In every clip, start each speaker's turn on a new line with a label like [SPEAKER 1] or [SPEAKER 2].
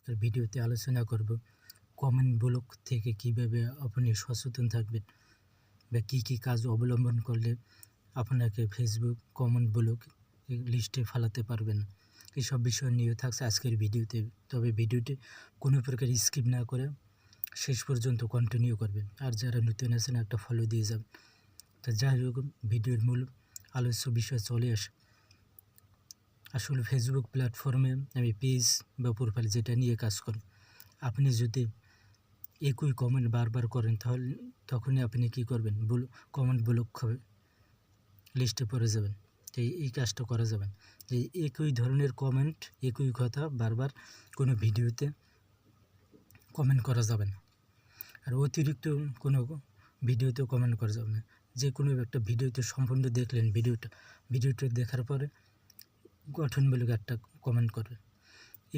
[SPEAKER 1] আজকের ভিডিওতে আলোচনা করব কমেন্ট ব্লক থেকে কীভাবে আপনি সচেতন থাকবেন বা কী কী কাজ অবলম্বন করলে আপনাকে ফেসবুক কমেন্ট ব্লক লিস্টে ফেলাতে পারবেন। এসব বিষয় নিয়ে থাকছে আজকের ভিডিওতে। তবে ভিডিওটি কোনো প্রকার স্কিপ না করে শেষ পর্যন্ত কন্টিনিউ করবেন। আর যারা নতুন আছেন একটা ফলো দিয়ে যাবেন তো যাই হোক, ভিডিওর মূল আলোচ্য বিষয় চলে আসে। আসলে ফেসবুক প্ল্যাটফর্মে আমি পেজ বা প্রোফাইল যেটা নিয়ে কাজ করি, আপনি যদি একই কমেন্ট বারবার করেন তাহলে তখনই আপনি কি করবেন? বল কমেন্ট ব্লক হবে লিস্টে পড়ে যাবেন। তো এই- কাজটা করা যাবে। যে একই ধরনের কমেন্ট একই কথা বারবার কোনো ভিডিওতে কমেন্ট করা যাবে না। আর অতিরিক্ত কোনো ভিডিওতে কমেন্ট করা যাবে না। যে কোনো একটা ভিডিওতে সম্পূর্ণ দেখলেন ভিডিওটা ভিডিওটা দেখার পরে গঠনমূলক একটা কমেন্ট করবে।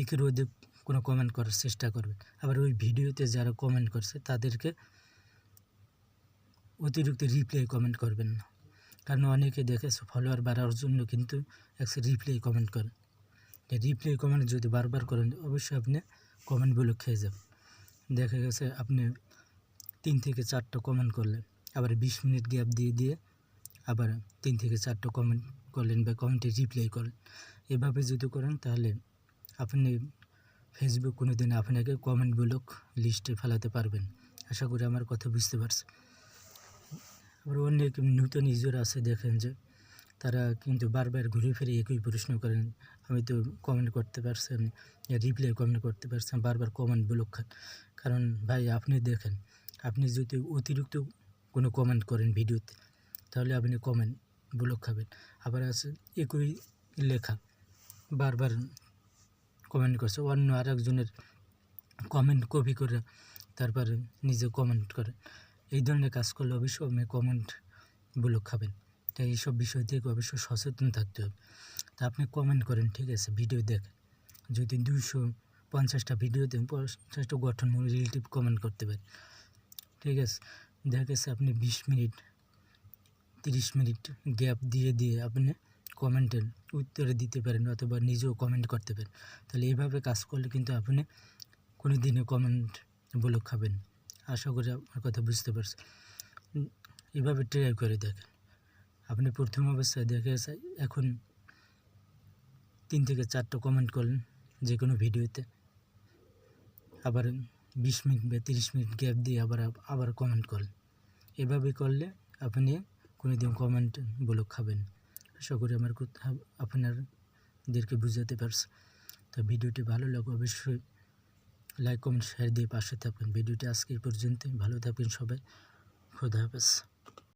[SPEAKER 1] একের অধিক কোনো কমেন্ট করার চেষ্টা করবে। আবার ওই ভিডিওতে যারা কমেন্ট করছে, তাদেরকে অতিরিক্ত রিপ্লাই কমেন্ট করবেন না। কারণ অনেকে দেখেছে ফলোয়ার বাড়ার জন্য কিন্তু একটা রিপ্লাই কমেন্ট করে। রিপ্লাই কমেন্ট যদি বারবার করেন, অবশ্যই আপনি কমেন্টগুলো খেয়ে যাবেন। দেখা গেছে আপনি তিন থেকে চারটা কমেন্ট করলেন। আবার বিশ মিনিট গ্যাপ দিয়ে দিয়ে আবার তিন থেকে চারটা কমেন্ট করলেন বা কমেন্টে রিপ্লাই করলেন। এভাবে যদি করেন তাহলে আপনি ফেসবুক কোনো দিন আপনাকে কমেন্ট ব্লক লিস্টে ফেলাতে পারবেন। আশা করি আমার কথা বুঝতে পারছে আবার অনেক নতুন ইউজার আছে দেখেন যে, তারা কিন্তু বারবার ঘুরে ফিরে একই প্রশ্ন করেন। আমি তো কমেন্ট করতে পারছেন রিপ্লাই কমেন্ট করতে পারছেন বারবার কমেন্ট ব্লক খান কারণ ভাই আপনি দেখেন, আপনি যদি অতিরিক্ত কোনো কমেন্ট করেন ভিডিওতে তাহলে আপনি কমেন্ট ব্লক খাবেন। আবার আছে একই লেখা, বারবার কমেন্ট করছে। অন্য আর একজনের কমেন্ট কপি করে তারপরে নিজে কমেন্ট করে। এই ধরনের কাজ করলে অবশ্যই আপনি কমেন্ট ব্লক খাবেন। তাই এইসব বিষয় থেকে অবশ্যই সচেতন থাকতে হবে। তা আপনি কমেন্ট করেন, ঠিক আছে? ভিডিও দেখেন। যদি দুশো পঞ্চাশটা ভিডিওতে পঞ্চাশটা গঠনমূলক রিলেটিভ কমেন্ট করতে পারেন। ঠিক আছে? দেখা গেছে আপনি বিশ মিনিট তিরিশ মিনিট গ্যাপ দিয়ে দিয়ে আপনি কমেন্টের উত্তরে দিতে পারেন অথবা নিজেও কমেন্ট করতে পারেন। তাহলে এইভাবে কাজ করলে কিন্তু আপনি কোনো দিনে কমেন্ট ব্লক খাবেন। আশা করি আমার কথা বুঝতে পারছেন এভাবে ট্রাই করে দেখেন। আপনি প্রথম অবস্থায় দেখে এখন তিন থেকে চারটা কমেন্ট করলেন যে কোনো ভিডিওতে। আবার বিশ মিনিট বা তিরিশ মিনিট গ্যাপ দিয়ে আবার আবার কমেন্ট করলেন। এভাবে করলে আপনি কোনো দিন কমেন্ট ব্লক খাবেন। আশা করি আমার কথা আপনাদেরকে বুঝাতে পারছি। তো ভিডিওটি ভালো লাগে অবশ্যই লাইক কমেন্ট শেয়ার দিয়ে পাশে থাকবেন ভিডিওটি আজকে পর্যন্ত ভালো থাকবেন সবাই। খোদা হাফেজ।